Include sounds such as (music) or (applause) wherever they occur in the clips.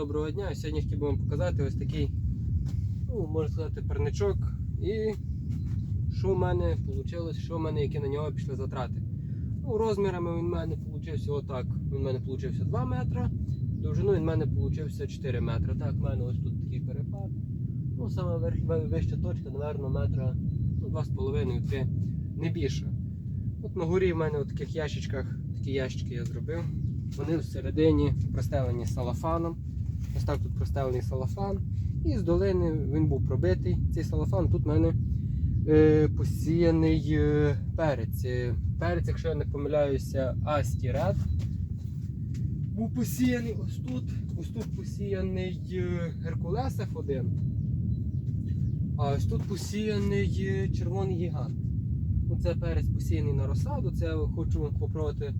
Доброго дня! Сьогодні хотів би вам показати ось такий, ну, можна сказати, парничок. І що в мене вийшло, що в мене, які на нього пішли затрати. Ну, розмірами він в мене вийшов отак. Він в мене вийшов 2 метри, довжину він в мене вийшов 4 метри. Так, в мене ось тут такий перепад. Ну, саме вища точка, напевно, метра ну, 2,5-3, не більше. От на горі в мене в таких ящичках, такі ящички я зробив. Вони всередині простелені салафаном. Ось так тут простелений салафан. І з долини він був пробитий. Цей салафан тут в мене е, посіяний е, перець. Е, Перець, якщо я не помиляюся, Асті Ред. Був посіяний ось тут. Ось тут посіяний е, Геркулес F1. А ось тут посіяний е, червоний гігант. Ну, це перець посіяний на розсаду. Це хочу попробувати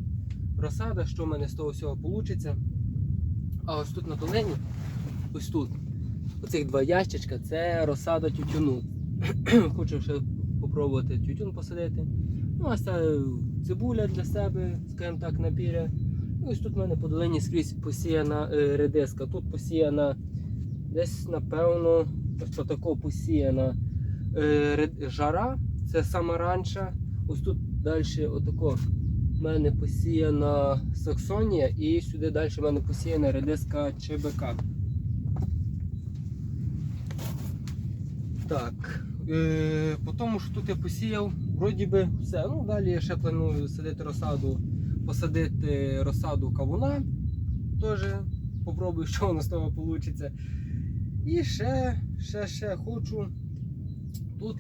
розсада, що в мене з того всього вийде. А ось тут на долині, ось тут, оцих два ящичка, це розсада тютюну. (clears throat) Хочу ще спробувати тютюн посадити. Ну, а це цибуля для себе, скажімо так, напіря. І ось тут в мене по долині скрізь посіяна е, редиска. Тут посіяна десь, напевно, ось отако посіяна е, жара, це сама ранша. Ось тут далі отако в мене посіяна Саксонія і сюди далі в мене посіяна редиска ЧБК. Так. Е, по тому, що тут я посіяв, вроді би все. Ну, далі я ще планую садити розсаду, посадити розсаду кавуна. Теж попробую, (laughs) що воно з того вийде. І ще, ще, ще хочу тут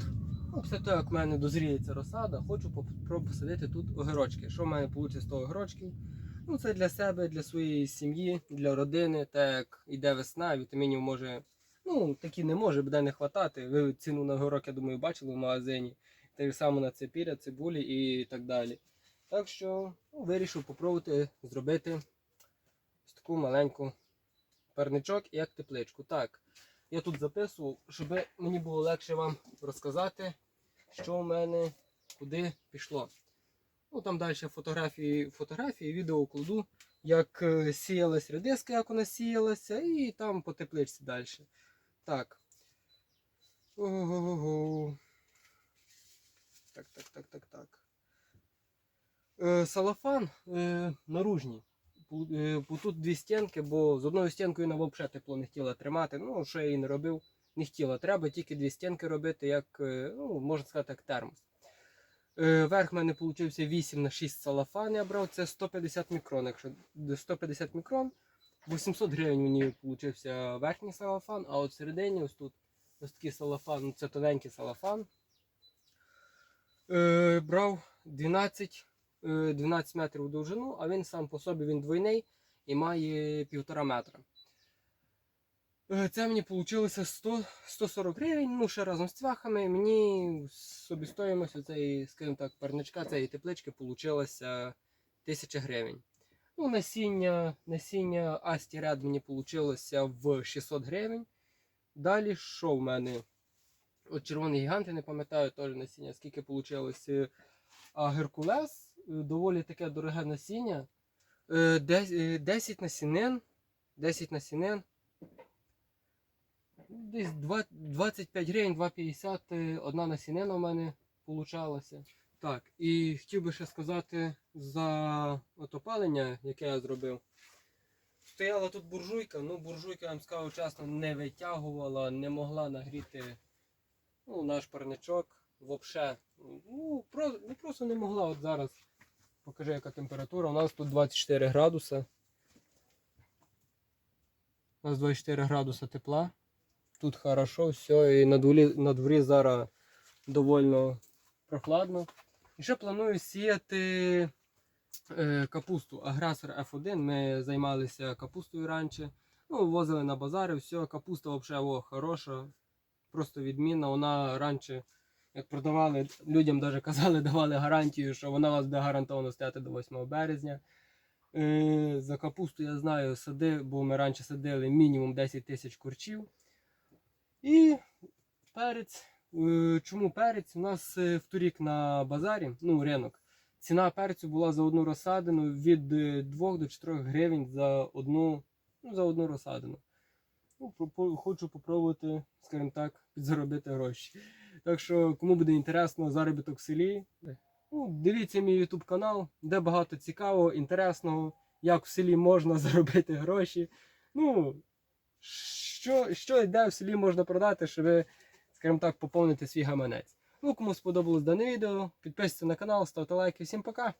Ну, після того, як в мене дозріється розсада, хочу посадити тут огірочки. Що в мене вийде з того огірочків? Ну, це для себе, для своєї сім'ї, для родини. Так як йде весна, вітамінів може, ну, такі не може, буде не хватати. Ви ціну на огірок, я думаю, бачили в магазині. Так само на цепіря, цибулі і так далі. Так що ну, вирішив попробувати зробити ось таку маленьку парничок як тепличку. Так, я тут записував, щоб мені було легше вам розказати, що в мене куди пішло. Ну там далі фотографії, фотографії, відео кладу, як е, сіялась редиска, як вона сіялася, і там по тепличці далі. Так. Ого-го. Так, так, так, так, так. Е, салафан е, наружній. Е, тут дві стінки, бо з одною стінкою вона взагалі тепло не хотіла тримати. Ну, що я її не робив, не хотіла. Треба тільки дві стінки робити, як, е, ну, можна сказати, як термос. Е, Верх в мене вийшов 8 на 6 салафан. Я брав, це 150 мікрон. Якщо 150 мікрон, 800 гривень мені вийшов верхній салафан, а от всередині ось тут ось такий салафан, це тоненький салафан. Е, брав 12 е, 12 метрів у довжину, а він сам по собі він двойний і має півтора метра. Е, Це мені вийшло 100, 140 гривень, ну ще разом з цвяхами. Мені собівстоїмость цієї, скажімо так, парничка, цієї теплички вийшло 1000 гривень. Ну, насіння, насіння Асті Ред мені вийшло в 600 гривень. Далі що в мене? От червоний гігант, я не пам'ятаю теж насіння, скільки вийшло. А Геркулес е, доволі таке дороге насіння. Е, дес- е, 10 насінин. 10 насінин. Десь два- 25 гривень, 2,50 е, одна насінина у мене получалася. Так, і хотів би ще сказати за опалення, яке я зробив. Стояла тут буржуйка, ну буржуйка, я вам скажу чесно, не витягувала, не могла нагріти ну, наш парничок взагалі. Ну, про, ну, просто не могла. От зараз покажи, яка температура. У нас тут 24 градуса. У нас 24 градуса тепла. Тут хорошо, все, і на дворі, на дворі зараз довольно прохладно. І ще планую сіяти е, капусту. Агресор F1. Ми займалися капустою раніше. Ну, возили на базари, все, капуста взагалі о, хороша, просто відмінна. Вона раніше, як продавали, людям навіть (laughs) казали, давали гарантію, що вона вас буде гарантовано стояти до 8 березня. Е, за капусту я знаю, сади, бо ми раніше садили мінімум 10 тисяч курчів. І перець. Е, Чому перець? У нас е, вторік на базарі, ну, ринок. Ціна перцю була за одну розсадину від 2 до 4 гривень за одну, ну, за одну розсадину. ну, хочу попробувати, скажімо так, підзаробити гроші. Так що, кому буде інтересно заробіток в селі, ну, дивіться мій YouTube канал, де багато цікавого, інтересного, як в селі можна (laughs) заробити гроші. Ну, що, що йде в селі можна продати, щоб скажімо так, поповнити свій гаманець. Ну, кому сподобалось дане відео, підписуйтесь на канал, ставте лайки. Всім пока!